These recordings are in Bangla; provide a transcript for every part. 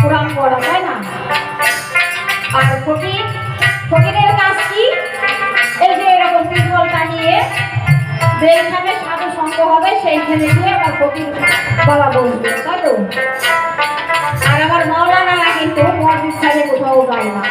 পুরাণ করা তাই না? আর ফকির, ফকিরের কাজ কি? এই যে এরকম পিঠলটা টানিয়ে যেখানে সাধু সঙ্গ হবে, সেইখানে গিয়ে আমার ফকির বাবা বলবে, তাই তো? আর আমার মৌলানারা কিন্তু মসজিদ ছাড়ে কোথাও যায় না।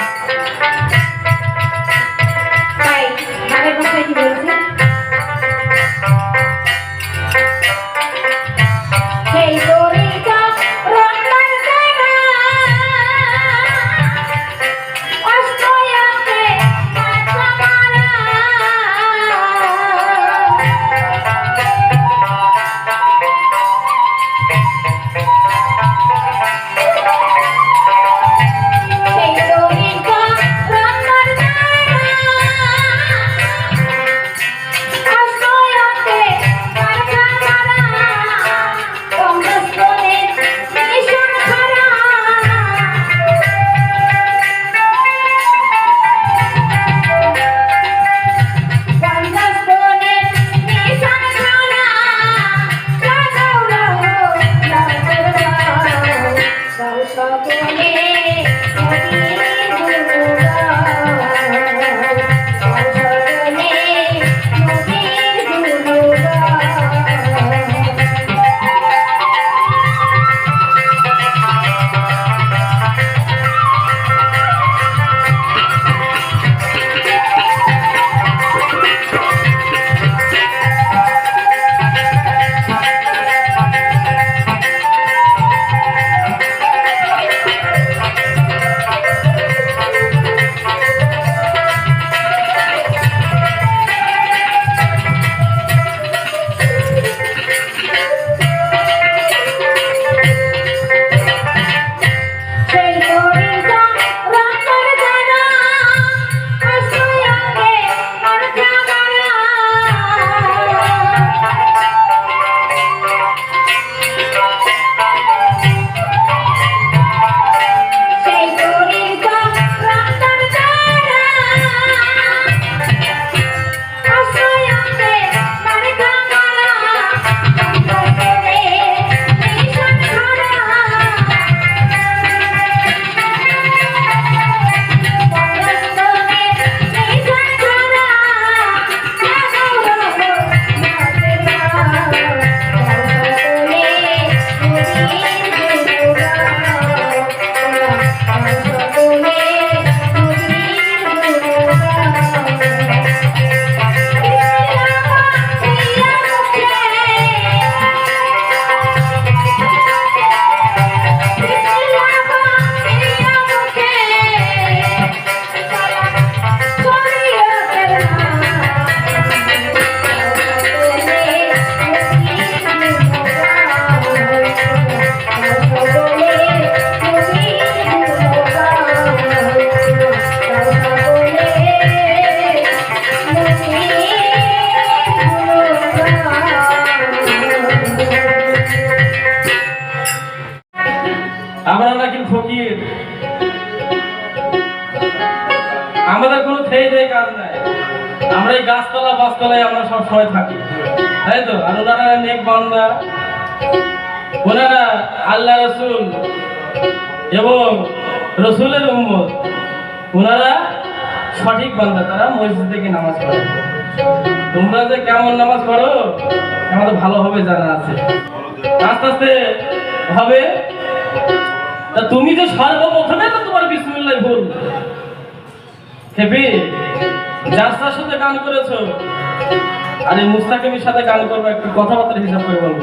আল্লাহ রসুল এবং রসুলের উম্মত ওনারা সঠিক বান্দা, তারা মসজিদ থেকে নামাজ পড়ে। তোমরা যে কেমন নামাজ পড়ো, আমাদের ভালোভাবে জানা আছে। আস্তে আস্তে হবে। তা তুমি যে সর্বপ্রথমে তো তোমার বিসমিল্লাহ ভুল। হেপি যার সাথে গান করেছ। আর মুস্তাকিমের সাথে গান করব, একটু কথাবার্তা হিসাব করে বলব।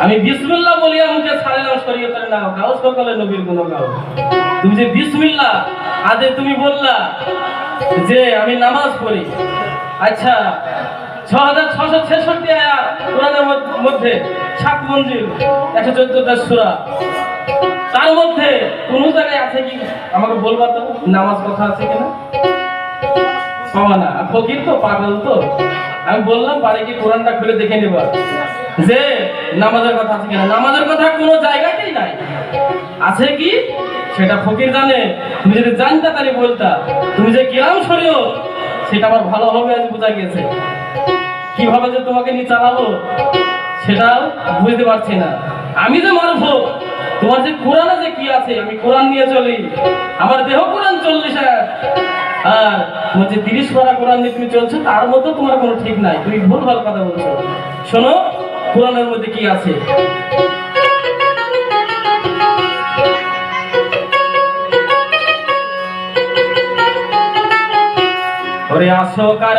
আমি বিসমিল্লাহ বলিয়া মুখে ছাড়িলাম শরীয়তের নাও কাউস সকালে নবীর কোনো গাও তুমি যে বিসমিল্লাহ আদে তুমি বললা যে আমি নামাজ পড়ি। আচ্ছা ছ হাজার ছশো ছেষট্টি আয়াত মধ্যে সাত মঞ্জিল, একশো চোদ্দটা সুরা। তার মধ্যে কোন জায়গায় আছে কি? আমাকে বলবা তো, নামাজ কথা আছে কিনা? পাওয়া না। ফকির তো, পাগল তো। আমি বললাম বাড়ি কি কোরআনটা খুলে দেখে নেবা? যে নামাজের কথা আছে কিনা? নামাজের কথা কোনো জায়গাতেই নাই। আছে কি? সেটা ফকির জানে। তুমি যদি জানতে তাহলে বলতা, তুমি যে কিরাম শরীয় সেটা আমার ভালোভাবে আজ বোঝা গেছে। কীভাবে যে তোমাকে নিয়ে চালাবো, সেটাও বুঝতে পারছি না। আমি যে মারব, তোমার যে কোরআনে যে কি আছে, আমি কোরআন নিয়ে চলি। আমার দেহ কোরআন চল্লিশ আর তোমার যে তিরিশ পারা কোরআন নিয়ে তুমি চলছো, তার মধ্যে তোমার কোনো ঠিক নাই। তুমি ভুল, ভালো কথা বলছো। শোনো কোরআনের মধ্যে কি আছে? ওরে আসো কার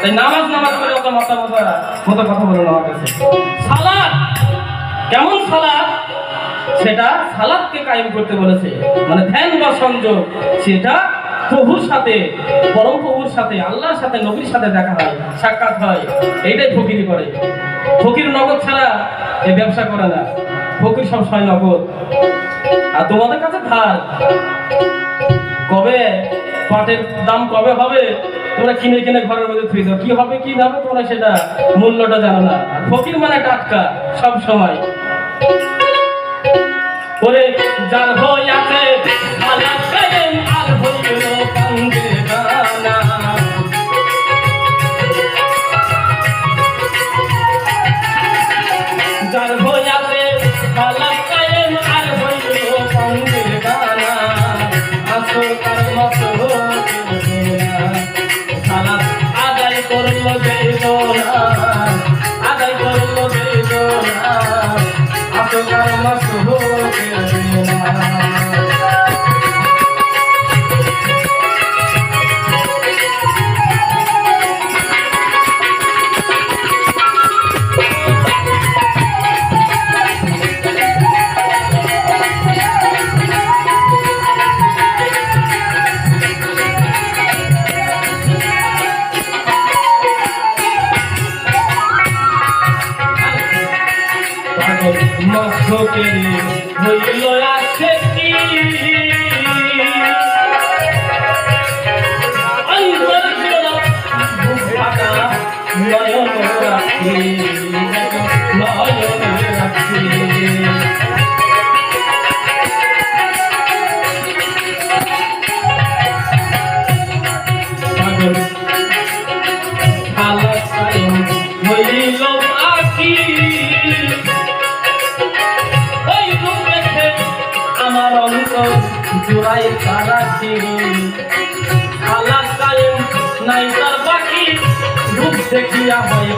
তাই নামাজ নামাজ করে মতো কথা সালাদ কেমন সালাদ সেটা সালাদকে কায়েম করতে বলেছে। মানে ধ্যান বা সংযোগ সেটা প্রভুর সাথে, পরম প্রভুর সাথে, আল্লাহর সাথে, নবীর সাথে দেখা হয়, সাক্ষাৎ হয়, এইটাই ফকিরি করে। ফকির নগদ ছাড়া এই ব্যবসা করে না। ফকির সবসময় নগদ। আর তোমাদের কাছে ধার? কবে পাটের দাম কবে হবে? তোমরা কিনে কিনে ঘরের মধ্যে থুই কি হবে, কি না তোমরা সেটা মূল্যটা জানো না। ফকির মানে টাটকা সব সময় ওরে, যার হই আছে হইল আছে জোড়াই তারাকি আলা কায়েম নাই তার বাকি দেখিয়া হয়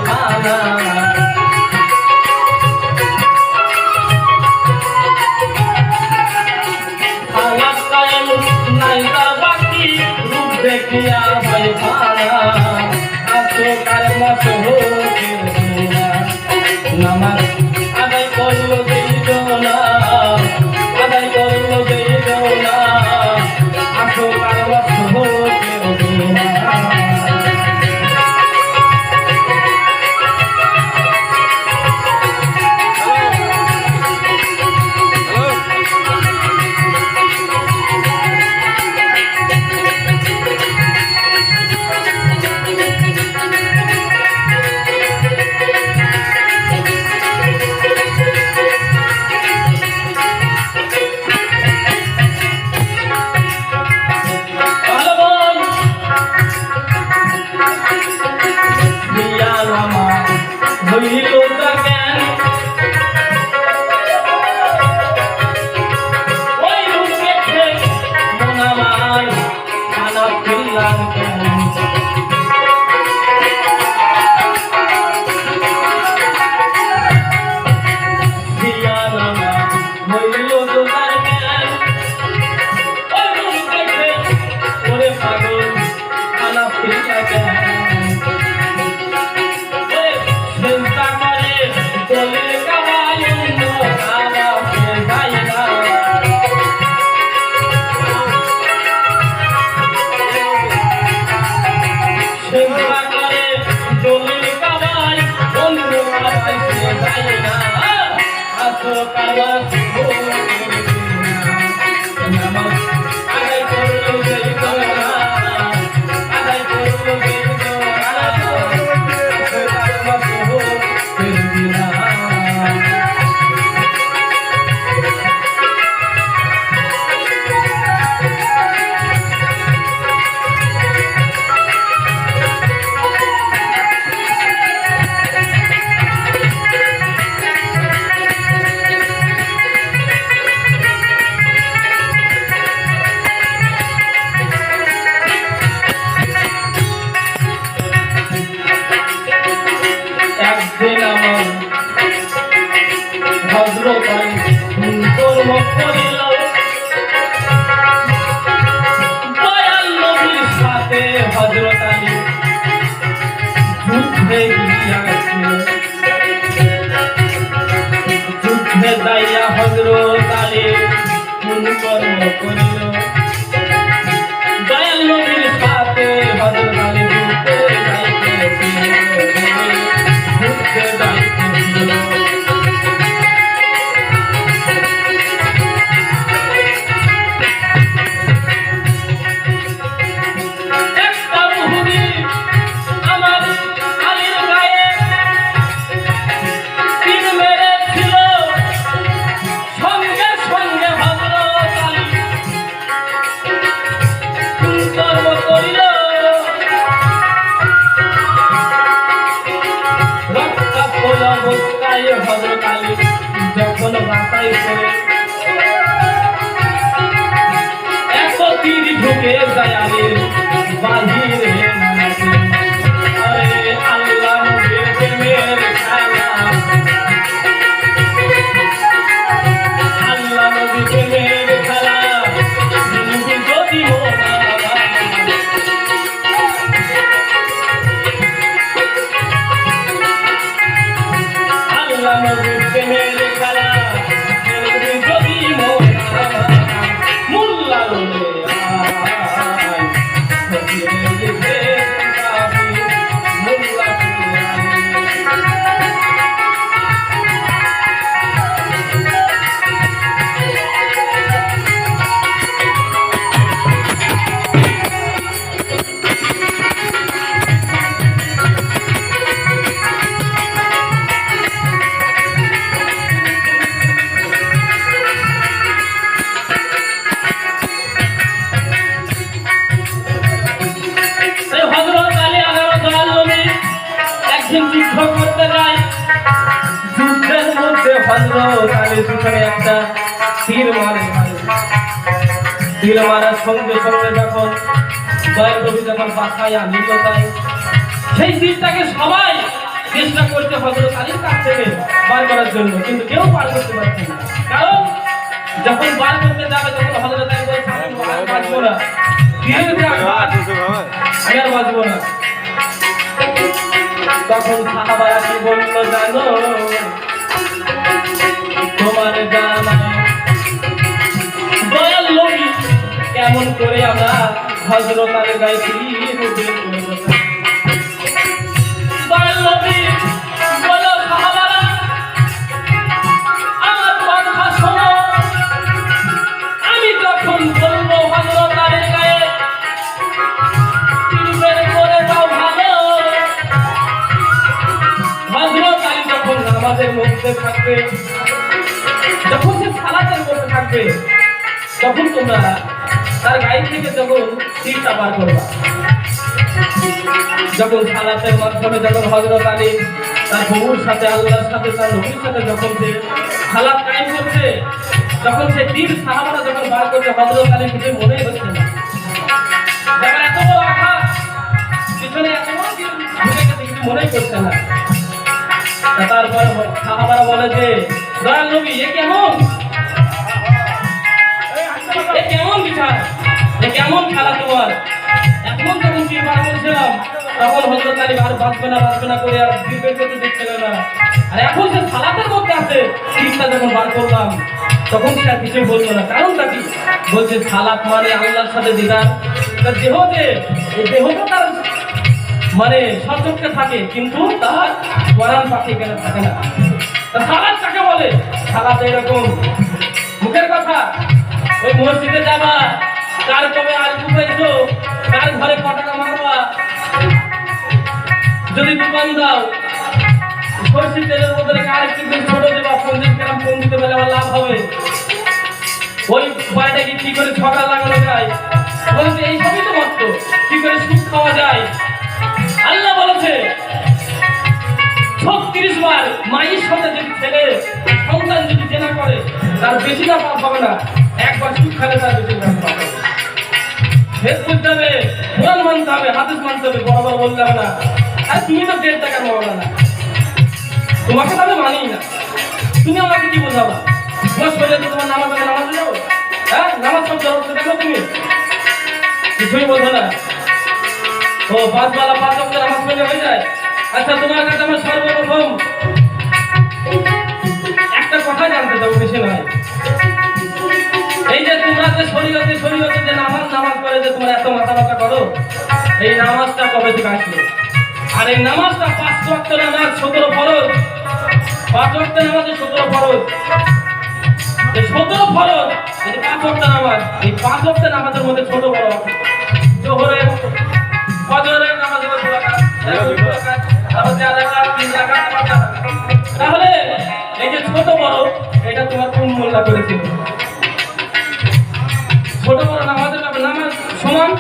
একদিন যুদ্ধ করতে যায় যুদ্ধের মধ্যে হযরত আলী পিছনে একটা তীর মারে। তীর মারার সঙ্গে সঙ্গে যখন দয়াল যখন বাসায় আনিল তাই সেই তীরটাকে সবাই চেষ্টা করছে হযরত আলীর কাছ থেকে বার করার জন্য কিন্তু কেউ পার করতে পারছে না। কারণ যখন বার করতে যাবে তখন হযরত আলী বলছে আমি আর বাঁচবো না। তীরের যে আঘাত আর বাঁচবো না। তখন সাহাবারা বলল জানো তোমার জানা দয়াল নবী কেমন করে আমরা হজরত আলী গায়ে যখন সালাতের মাধ্যমে যখন হযরত আলী তার বউর সাথে, আল্লাহর সাথে, তার নবীর সাথে যখন সে সালাত কায়েম করছে যখন সে তীর সাহাবারা যখন বার করছে, হযরত আলী কিছু মনেই হচ্ছে না। যখন এত বড় আঘাত পিছনে এত বড় কিছু মনেই করছে না। তারপর সাহাবারা বলে যে, দয়াল নবী, এ কেমন? এ কেমন বিচার? এ কেমন খেলা তোমার? এখন যখন তীর বার করছিলাম তখন হজরত আলী আর বাঁচবে না বাঁচবে না করে আর তীর বের করতে দিচ্ছিল না। আর এখন সে সালাতের মধ্যে আছে তীরটা যখন বার করলাম, তখন সে আর কিছু বলল না। কারণটা কি? বলছে, সালাত মানে আল্লাহর সাথে দিদার। তার দেহ যে এই দেহটা তার মানে সচক্ষে থাকে, কিন্তু তার পরাণ পাখি এখানে থাকে না। তা সালাদ কাকে বলে? সালাদ এরকম। মুখের কথা, ওই মসজিদে যাবা, কার কবে আল পুকাইছো কার ঘরে কটাকা মারবা? যদি দোকান দাও, সরষের তেলের বদলে একটু বেশি ছোট দেবা পঞ্চাশ গ্রাম কম দিতে আমার লাভ হবে? ওই উপায়টা কি কি করে ছকা লাগানো যায়? বলছে এই সবই তো মত কি করে সুদ খাওয়া যায়? আল্লাহ বলেছে, ছত্রিশ বার মায়ের সাথে যদি ছেলে, সন্তান যদি জেনা করে, তার বেশি না পাপ হবে না। একবার সুদ খালে তার বেশি না পাপ হবে। ভেদ বুঝতে হবে কোরআন মানতে হবে, হাদিস মানতে হবে বরাবর বলতে হবে না। আর তুমি তো দেড় টাকার মাওলা না। তোমাকে তো আমি মানি না। তুমি আমাকে কি বোঝাবা? বস করে তোমার নামাজ হবে, নামাজ যাব? হ্যাঁ নামাজ সব জবাব দেখো তুমি। কিছুই বলছো না। ও, পাঁচ বেলা পাঁচ অক্ট নামাজ পড়লে হয়ে যায়। আচ্ছা তোমার কাছে আমার সর্বপ্রথম একটা কথা জানতে চাবো বেশি নয়। এই যে তোমরা যে শরীরতে শরীরতে যে নামাজ নামাজ করে যে তোমরা এত মাথা ব্যথা করো, এই নামাজটা কবে থেকে আসলো? আর এই নামাজটা পাঁচ ওয়াক্ত নামাজ সতেরো ফরজ। পাঁচ ওয়াক্ত নামাজে সতেরো ফরজ। সতেরো ফরজ এই পাঁচ ওয়াক্ত নামাজ এই পাঁচ ওয়াক্ত নামাজের মধ্যে ছোট বড় জোহরের ফজরের নামাজের রাকাত, রাকাত, রাকাত, রাকাত, রাকাত। তাহলে এই যে ছোট বড় এটা তোমার কোন মোল্লা করেছিল ছোট বড় নামাজের নামাজ সমান।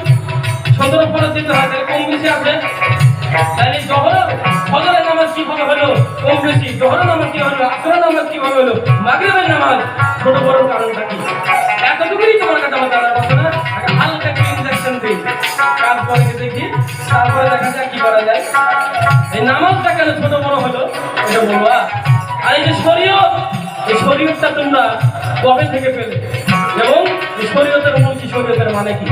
সতেরো ফরজ দিতে হয় কম বেশি আছে? তাহলে জহর, ফজরের নামাজ কীভাবে হলো? কম বেশি জহরের নামাজ কি হলো? আসরের নামাজ কীভাবে হলো? মাগরিবের নামাজ, ছোট বড় কারণটা কি? এতটুকুই তোমার কাছে আমার জানার কথা না। হালকা একটা ইনজেকশন দিই। তারপরে দেখি, তারপরে দেখা যাক কি করা যায়। এই নামাজটা কেন ছোট বড় হলো? এটা বলবা? আর এই যে শরীয়ত, এই শরীয়তটা তোমরা কবে থেকে পেলে? এবং এই শরীয়তের মূল কি? শরীয়তের মানে কি?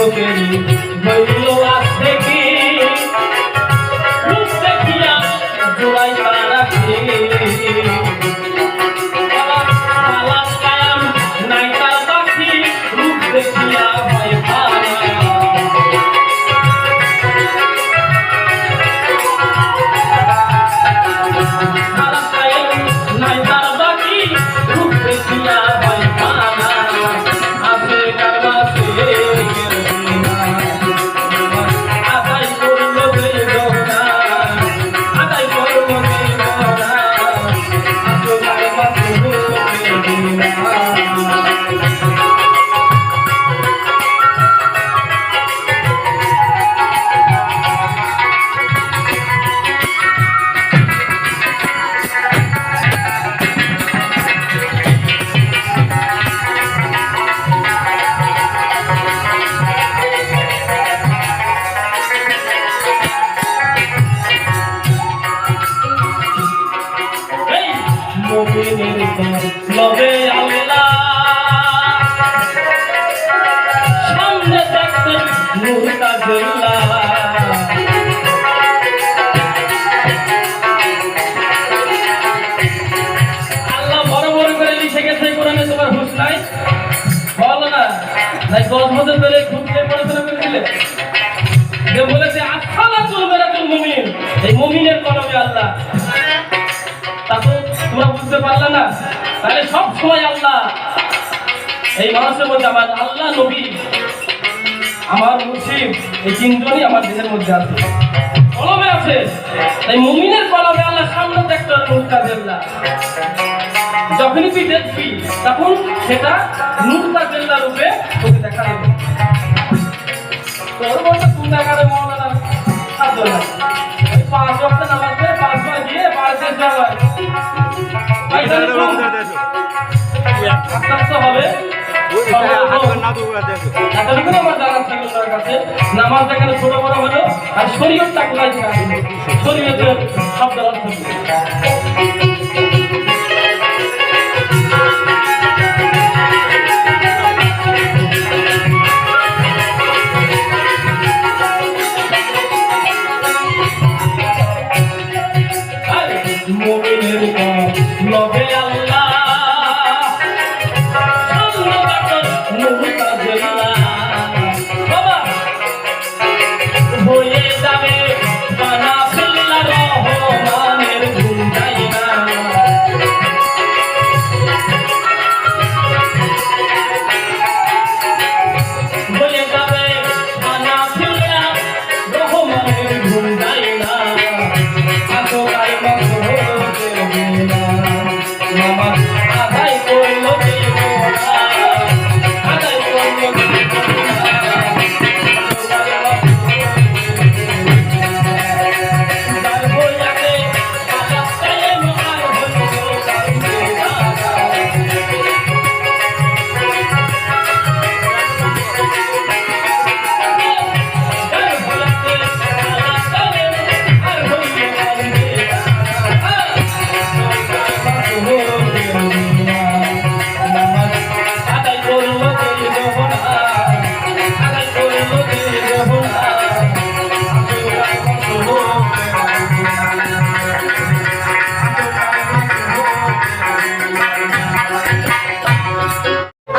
okay. বুঝতে পারলে না? তাহলে সব সময় আল্লাহ। এই মানুষের মধ্যে আমার আল্লাহ নবী। আমার মুসিব এই তিনজনই আমার দেহের মধ্যে আছে। কলমে আছে। তাই মুমিনের কলমে আল্লাহ সামনে দেখতে যখনই তুই দেখবি, তখন সেটা নুরটা জেল্লা রূপে তোকে দেখা দেবে তোর মতো কোন পাঁচ ওয়াক্ত নামাজ পড়ে পাঁচবার গিয়ে পাঁচ শেষ যাওয়ার। হবে কেন ছোট বড় হলো আর থেকে আসলো শরীয়তের শব্দ অর্থ